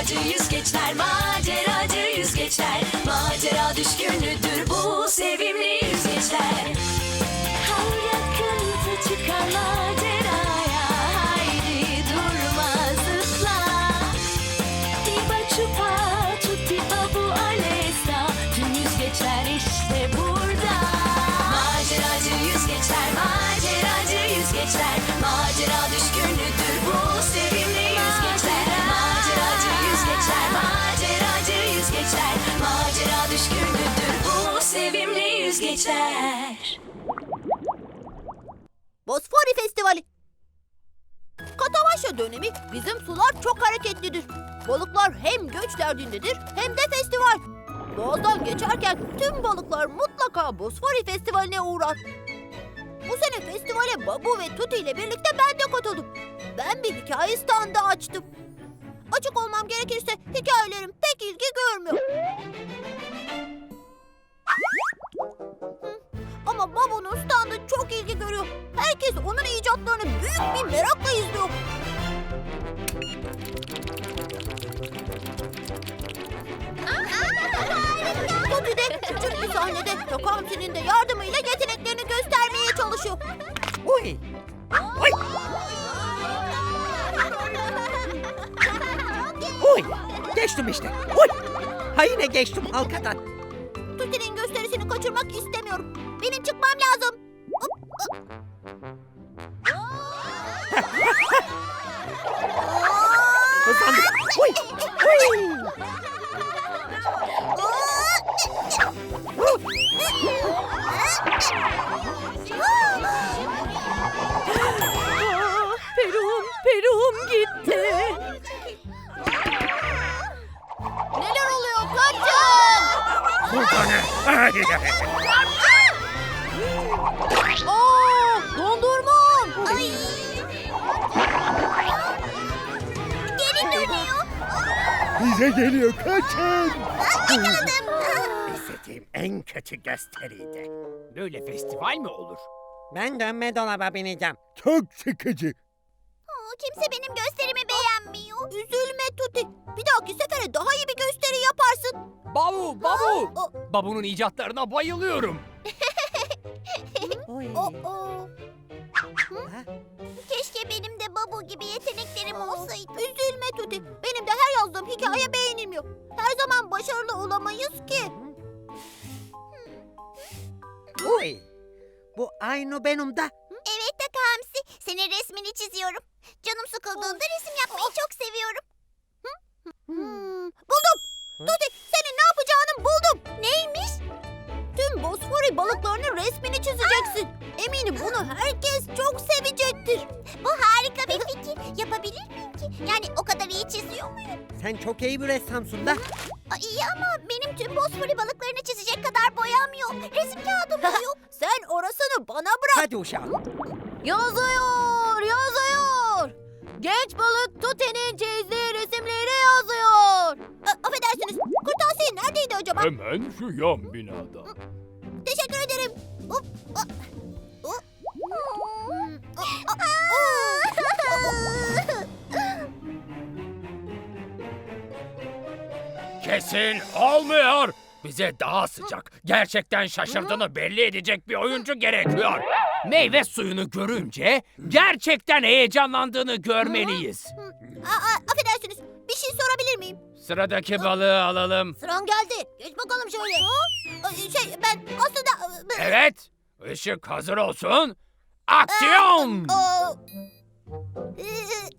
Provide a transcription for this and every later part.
Maceracı yüzgeçler, maceracı yüzgeçler Macera düşkünüdür bu sevimli yüzgeçler yüzgeçler Bosfori Festivali. Katavaşa dönemi bizim sular çok hareketlidir. Balıklar hem göç derdindedir hem de festival. Boğazdan geçerken tüm balıklar mutlaka Bosfori Festivali'ne uğrar. Bu sene festivale Babu ve Tuti ile birlikte ben de katıldım. Ben bir hikaye standı açtım. Açık olmam gerekirse hikayelerim pek ilgi görmüyor. Ama Babu'nun standı çok ilgi görüyor. Herkes onun icatlarını büyük bir merakla izliyor. Topi de küçük bir sahnede Takamsi'nin de yardımıyla yeteneklerini göstermeye çalışıyor. Uy. Uy. Uy. Geçtim işte. Uy. Ha yine geçtim halkadan. Tuti'nin gösterisini kaçırmak istemiyorum. Benim çıkmam lazım. Hızlandım. Uy. Uy. Perum, perum gitti. Neler oluyor? Kaçın! Burada ne? Geliyor kaçın. İstediğim en kötü gösteriydi. Böyle festival mi olur? Ben dönme dolaba bineceğim. Çok sıkıcı. Aa, kimse benim gösterimi beğenmiyor. Üzülme Tuti. Bir dahaki sefere daha iyi bir gösteri yaparsın. Babu, Babu! O- Babu'nun icatlarına bayılıyorum. Oo. Ha? Keşke benim de Babu gibi yeteneklerim olsaydı. Üzülme Tuti. Benim yazdığım hikaye beğenilmiyor. Her zaman başarılı olamayız ki. Uy. Bu aynı benim de. Evet Takamsi. Senin resmini çiziyorum. Canım sıkıldığında resim yapmayı Sen çok iyi bir ressamsın da. iyi ama benim tüm Bosfori balıklarını çizecek kadar boyam yok. Resim kağıdım da yok. Sen orasını bana bırak. Hadi uşağım. Yazıyor, yazıyor. Genç balık Tute'nin çizdiği resimleri yazıyor. A- affedersiniz, kırtasiye neredeydi acaba? Hemen şu yan binada. Kesin olmuyor. Bize daha sıcak, gerçekten şaşırdığını belli edecek bir oyuncu gerekiyor. Meyve suyunu görünce gerçekten heyecanlandığını görmeliyiz. A- a- affedersiniz, bir şey sorabilir miyim? Sıradaki balığı alalım. Sıran geldi. Geç bakalım şöyle. Şey, ben aslında... Evet, ışık hazır olsun. Aksiyon! Aa, e,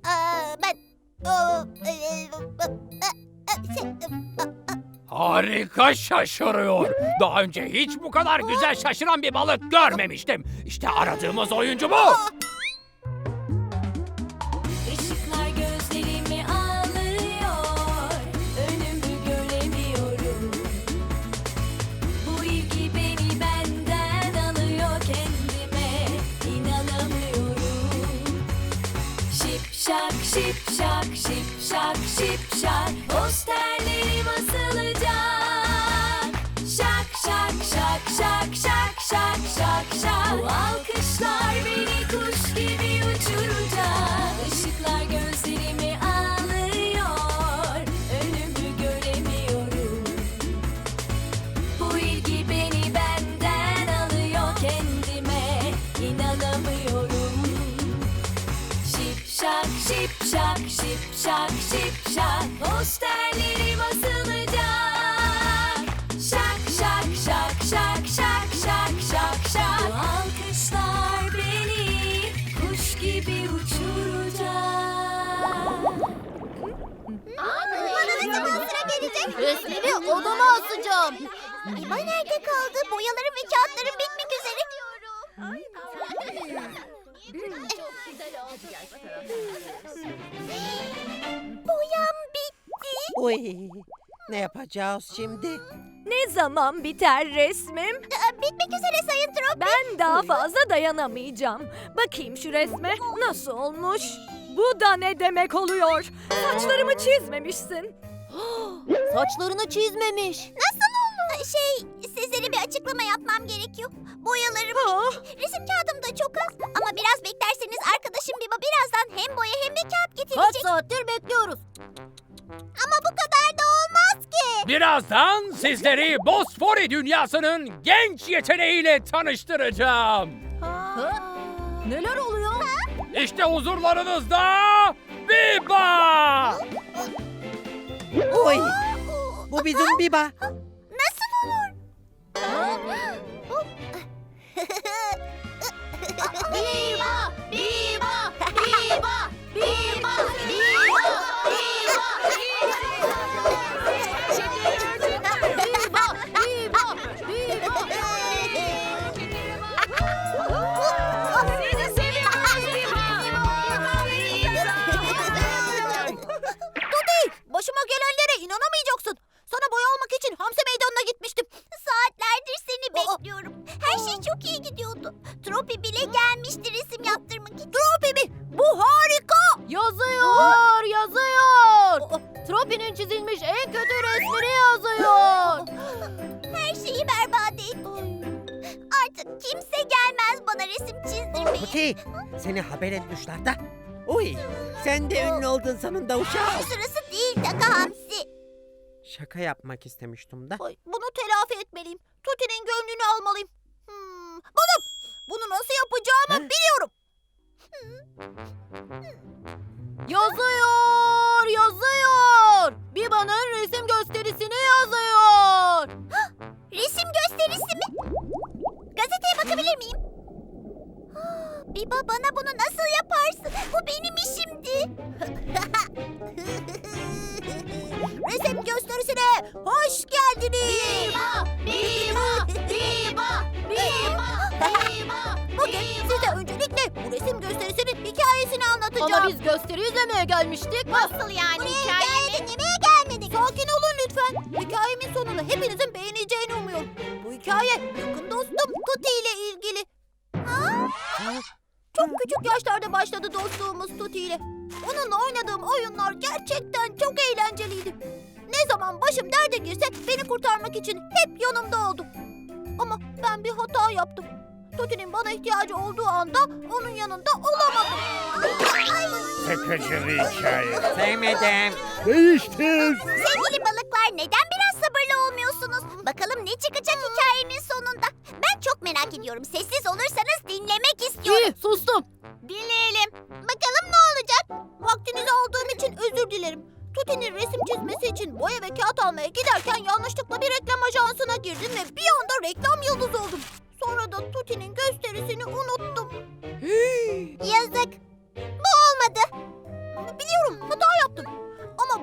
aa, ben... aa, e, e, e, şey, e, Harika şaşırıyor. Daha önce hiç bu kadar güzel şaşıran bir balık görmemiştim. İşte aradığımız oyuncu bu. Işıklar gözlerimi alıyor Önümü göremiyorum coşar Posterleri basılacak. Şak şak şak şak şak şak şak şak. Bu alkışlar beni kuş gibi uçuracak. Işıklar gözlerimi alıyor. Önümü göremiyorum. Bu ilgi beni benden alıyor. Kendime inanamıyorum. Şip şak şip şak şip şak şip şak şak şak şak şak Bu alkışlar beni kuş gibi uçuracak Bana ne zaman sıra gelecek? Resmimi odama asacağım. İba nerede kaldı? Boyalarım ve kağıtlarım bitmek üzere. Bitti. Uy. Ne yapacağız şimdi? Ne zaman biter resmim? Bitmek üzere Sayın Trop. Ben daha fazla dayanamayacağım. Bakayım şu resme. Nasıl olmuş? Bu da ne demek oluyor? Saçlarımı çizmemişsin. Saçlarını çizmemiş. Nasıl olur? Şey, sizlere bir açıklama yapmam gerekiyor. Boyalarım Ah, Resim kağıdım da çok az ama biraz beklerseniz arkadaşım Biba birazdan hem boya hem de kağıt getirecek. Kaç saattir bekliyoruz. Ama bu kadar da olmaz ki. Birazdan sizleri Bosfori dünyasının genç yeteneğiyle tanıştıracağım. Neler oluyor? İşte huzurlarınızda Biba! Uy. Bu bizim Biba. Nasıl olur? Puti. Seni haber etmişler de. Uy. Sen de ünlü oldun sonunda uşağım. Sırası değil Taka Hamsi. Şaka yapmak istemiştim de. Ay, bunu telafi etmeliyim. Tuti'nin gönlünü almalıyım. Hmm, buldum. Bunu nasıl yapacağımı He? biliyorum. Yazıyor, yazıyor. Biba'nın resim gösterisini yazıyor. resim gösterisi mi? Gazeteye bakabilir miyim? Biba bana bunu nasıl yaparsın? Bu benim işimdi. Resim gösterisine hoş geldiniz. Biba, Biba, Biba, Biba, Biba. Bugün size öncelikle bu resim gösterisinin hikayesini anlatacağım. Ama biz gösteri izlemeye gelmiştik. Nasıl yani hikaye mi? dinlemeye gelmedik. Sakin olun lütfen. Hikayemin sonunu hepinizin beğeneceğini umuyorum. Bu hikaye küçük yaşlarda başladı dostluğumuz Tuti ile. Onunla oynadığım oyunlar gerçekten çok eğlenceliydi. Ne zaman başım derde girse beni kurtarmak için hep yanımda oldu. Ama ben bir hata yaptım. Tuti'nin bana ihtiyacı olduğu anda onun yanında olamadım. Ay. Sıkıcı bir hikaye. Sevmedim. Değiştir. Sevgili balıklar neden olmuyorsunuz? Bakalım ne çıkacak hikayenin sonunda? Ben çok merak ediyorum. Sessiz olursanız dinlemek istiyorum. İyi sustum. Dinleyelim. Bakalım ne olacak? Vaktinizi aldığım için özür dilerim. Tuti'nin resim çizmesi için boya ve kağıt almaya giderken yanlışlıkla bir reklam ajansına girdim ve bir anda reklam yıldızı oldum. Sonra da Tuti'nin gösterisini unuttum. Yazık. Bu olmadı. Biliyorum hata yaptım.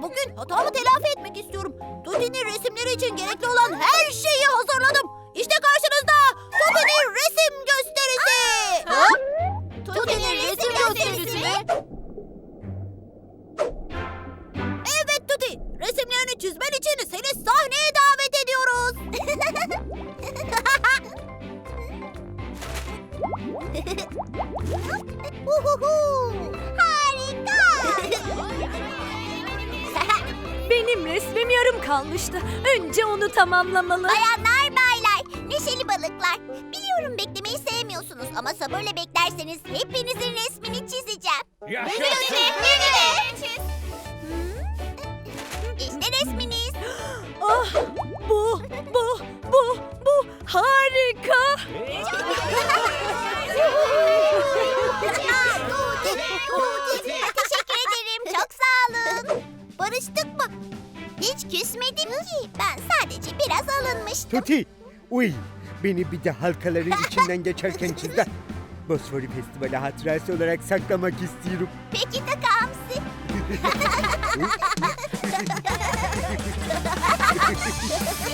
Bugün hatamı telafi etmek istiyorum. Tuti'nin resimleri için gerekli olan her şeyi hazırladım. İşte karşınızda Tuti'nin resim gösterisi. Tuti'nin resim gösterisi mi? Evet Tuti. Resimlerini çizmen için seni sahneye davet ediyoruz. Uhuhu. Resmim yarım kalmıştı. Önce onu tamamlamalı. Bayanlar baylar, neşeli balıklar. Biliyorum beklemeyi sevmiyorsunuz ama sabırla beklerseniz hepinizin resmini çizeceğim. Yaşasın. Çizmedim ki. Ben sadece biraz alınmıştım. Tuti, uy. Beni bir de halkaların içinden geçerken çiz de. Bosfori Festivali hatırası olarak saklamak istiyorum. Peki Taka Hamsi.